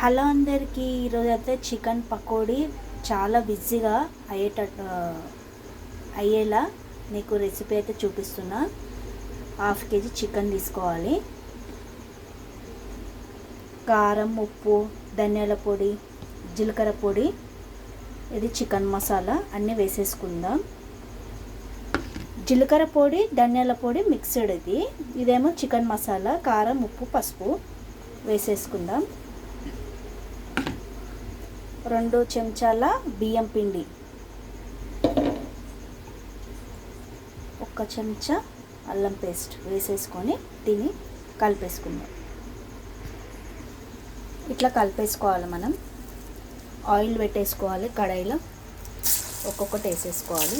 Hello అందరికీ ఈరోజు అయితే చికెన్ పకోడీ చాలా బిజీగా అయ్యేటట్టు అయ్యేలా మీకు రెసిపీ అయితే చూపిస్తున్నా. హాఫ్ కేజీ చికెన్ తీసుకోవాలి. కారం ఉప్పు ధనియాల పొడి జీలకర్ర పొడి ఇది చికెన్ మసాలా అన్నీ వేసేసుకుందాం. జీలకర్ర పొడి ధనియాల పొడి మిక్స్డ్ ఇది. ఇదేమో చికెన్ మసాలా కారం ఉప్పు పసుపు వేసేసుకుందాం. రెండు చెంచాల బియ్యం పిండి. ఒక చెంచా అల్లం పేస్ట్ వేసేసుకొని దీన్ని కలిపేసుకుందాం. ఇట్లా కలిపేసుకోవాలి మనం. ఆయిల్ పెట్టేసుకోవాలి కడాయిలో. ఒక్కొక్కటి వేసేసుకోవాలి.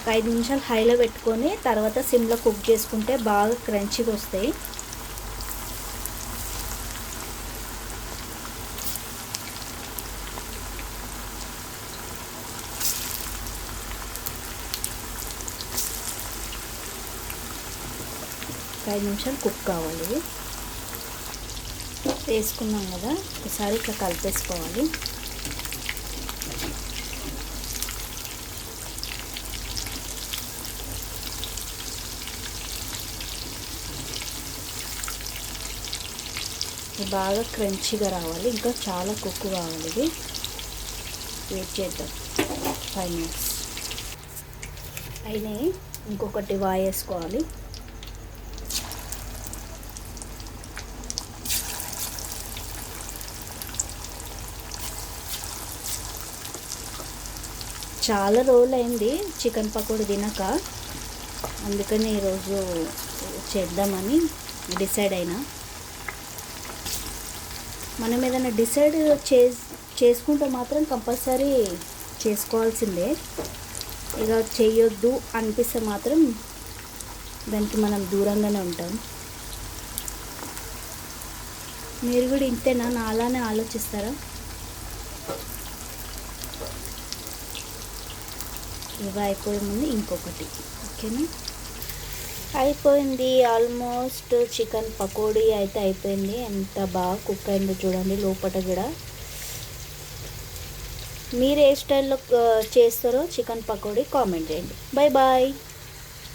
ఒక ఐదు నిమిషాలు హైలో పెట్టుకొని తర్వాత సిమ్లో కుక్ చేసుకుంటే బాగా క్రంచిగా వస్తాయి. ఐదు నిమిషాలు కుక్ కావాలి. వేసుకున్నాం కదా ఒకసారి ఇట్లా కలిపేసుకోవాలి. బాగా క్రంచీగా రావాలి. ఇంకా చాలా కుక్కు కావాలి ఇది. వెయిట్ చేద్దాం. ఫైవ్ మినిట్స్ అయినాయి. ఇంకొకటి వాయేసుకోవాలి. చాలా రోజులు అయింది చికెన్ పకోడీ తినక. అందుకని ఈరోజు చేద్దామని డిసైడ్ అయినా. మనం ఏదైనా డిసైడ్ చే చేసుకుంటే మాత్రం కంపల్సరీ చేసుకోవాల్సిందే. ఇక చేయొద్దు అనిపిస్తే మాత్రం దానికి మనం దూరంగానే ఉంటాం. మీరు కూడా ఇంతేనా? నా అలానే ఆలోచిస్తారా? ఇవి అయిపోయే ముందు ఇంకొకటి. ఓకేనా? అయిపోయింది ఆల్మోస్ట్ చికెన్ పకోడీ అయితే అయిపోయింది. ఎంత బాగా కుక్ అయిందో చూడండి లోపల కూడా. మీరు ఏ స్టైల్లో చేస్తారో చికెన్ పకోడీ కామెంట్ చేయండి. Bye bye.